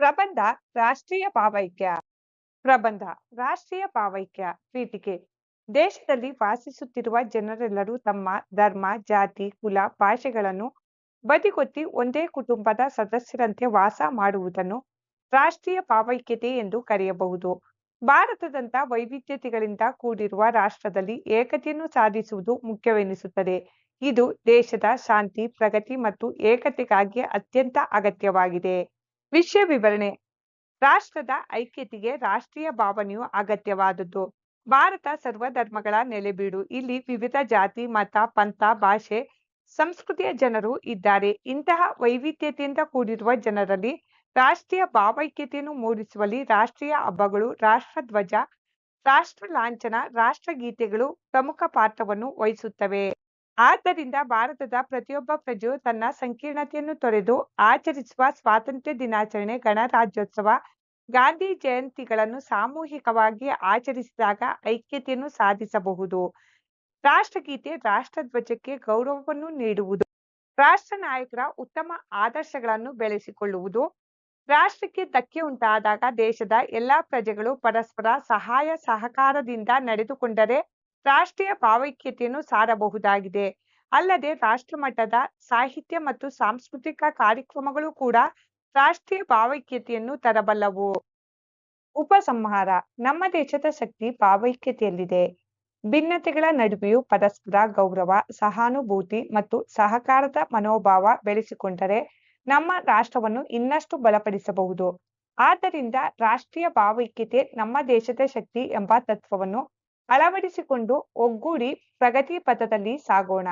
ಪ್ರಬಂಧ, ರಾಷ್ಟ್ರೀಯ ಭಾವೈಕ್ಯ ಪ್ರಬಂಧ, ರಾಷ್ಟ್ರೀಯ ಭಾವೈಕ್ಯ ಪೀಠಿಕೆ ದೇಶದಲ್ಲಿ ವಾಸಿಸುತ್ತಿರುವ ಜನರೆಲ್ಲರೂ ತಮ್ಮ ಧರ್ಮ, ಜಾತಿ, ಕುಲ, ಭಾಷೆಗಳನ್ನು ಬದಿಗೊತ್ತಿ ಒಂದೇ ಕುಟುಂಬದ ಸದಸ್ಯರಂತೆ ವಾಸ ಮಾಡುವುದನ್ನು ರಾಷ್ಟ್ರೀಯ ಭಾವೈಕ್ಯತೆ ಎಂದು ಕರೆಯಬಹುದು. ಭಾರತದಂತ ವೈವಿಧ್ಯತೆಗಳಿಂದ ಕೂಡಿರುವ ರಾಷ್ಟ್ರದಲ್ಲಿ ಏಕತೆಯನ್ನು ಸಾಧಿಸುವುದು ಮುಖ್ಯವೆನಿಸುತ್ತದೆ. ಇದು ದೇಶದ ಶಾಂತಿ, ಪ್ರಗತಿ ಮತ್ತು ಏಕತೆಗಾಗಿ ಅತ್ಯಂತ ಅಗತ್ಯವಾಗಿದೆ. ವಿಷಯ ವಿವರಣೆ. ರಾಷ್ಟ್ರದ ಐಕ್ಯತೆಗೆ ರಾಷ್ಟ್ರೀಯ ಭಾವನೆಯು ಅಗತ್ಯವಾದದ್ದು. ಭಾರತ ಸರ್ವಧರ್ಮಗಳ ನೆಲೆಬೀಡು. ಇಲ್ಲಿ ವಿವಿಧ ಜಾತಿ, ಮತ, ಪಂಥ, ಭಾಷೆ, ಸಂಸ್ಕೃತಿಯ ಜನರು ಇದ್ದಾರೆ. ಇಂತಹ ವೈವಿಧ್ಯತೆಯಿಂದ ಕೂಡಿರುವ ಜನರಲ್ಲಿ ರಾಷ್ಟ್ರೀಯ ಭಾವೈಕ್ಯತೆಯನ್ನು ಮೂಡಿಸುವಲ್ಲಿ ರಾಷ್ಟ್ರೀಯ ಹಬ್ಬಗಳು, ರಾಷ್ಟ್ರಧ್ವಜ, ರಾಷ್ಟ್ರ ಲಾಂಛನ, ರಾಷ್ಟ್ರಗೀತೆಗಳು ಪ್ರಮುಖ ಪಾತ್ರವನ್ನು ವಹಿಸುತ್ತವೆ. ಆದ್ದರಿಂದ ಭಾರತದ ಪ್ರತಿಯೊಬ್ಬ ಪ್ರಜೆಯು ತನ್ನ ಸಂಕೀರ್ಣತೆಯನ್ನು ತೊರೆದು ಆಚರಿಸುವ ಸ್ವಾತಂತ್ರ್ಯ ದಿನಾಚರಣೆ, ಗಣರಾಜ್ಯೋತ್ಸವ, ಗಾಂಧಿ ಜಯಂತಿಗಳನ್ನು ಸಾಮೂಹಿಕವಾಗಿ ಆಚರಿಸಿದಾಗ ಐಕ್ಯತೆಯನ್ನು ಸಾಧಿಸಬಹುದು. ರಾಷ್ಟ್ರಗೀತೆ ರಾಷ್ಟ್ರಧ್ವಜಕ್ಕೆ ಗೌರವವನ್ನು ನೀಡುವುದು. ರಾಷ್ಟ್ರ ನಾಯಕರ ಉತ್ತಮ ಆದರ್ಶಗಳನ್ನು ಬೆಳೆಸಿಕೊಳ್ಳುವುದು. ರಾಷ್ಟ್ರಕ್ಕೆ ಧಕ್ಕೆ ಉಂಟಾದಾಗ ದೇಶದ ಎಲ್ಲಾ ಪ್ರಜೆಗಳು ಪರಸ್ಪರ ಸಹಾಯ ಸಹಕಾರದಿಂದ ನಡೆದುಕೊಂಡರೆ ರಾಷ್ಟ್ರೀಯ ಭಾವೈಕ್ಯತೆಯನ್ನು ಸಾರಬಹುದಾಗಿದೆ. ಅಲ್ಲದೆ ರಾಷ್ಟ್ರಮಟ್ಟದ ಸಾಹಿತ್ಯ ಮತ್ತು ಸಾಂಸ್ಕೃತಿಕ ಕಾರ್ಯಕ್ರಮಗಳು ಕೂಡ ರಾಷ್ಟ್ರೀಯ ಭಾವೈಕ್ಯತೆಯನ್ನು ತರಬಲ್ಲವು. ಉಪಸಂಹಾರ, ನಮ್ಮ ದೇಶದ ಶಕ್ತಿ ಭಾವೈಕ್ಯತೆಯಲ್ಲಿದೆ ಭಿನ್ನತೆಗಳ ನಡುವೆಯೂ ಪರಸ್ಪರ ಗೌರವ, ಸಹಾನುಭೂತಿ ಮತ್ತು ಸಹಕಾರದ ಮನೋಭಾವ ಬೆಳೆಸಿಕೊಂಡರೆ ನಮ್ಮ ರಾಷ್ಟ್ರವನ್ನು ಇನ್ನಷ್ಟು ಬಲಪಡಿಸಬಹುದು. ಆದ್ದರಿಂದ ರಾಷ್ಟ್ರೀಯ ಭಾವೈಕ್ಯತೆ ನಮ್ಮ ದೇಶದ ಶಕ್ತಿ ಎಂಬ ತತ್ವವನ್ನು ಅಳವಡಿಸಿಕೊಂಡು ಒಗ್ಗೂಡಿ ಪ್ರಗತಿ ಪಥದಲ್ಲಿ ಸಾಗೋಣ.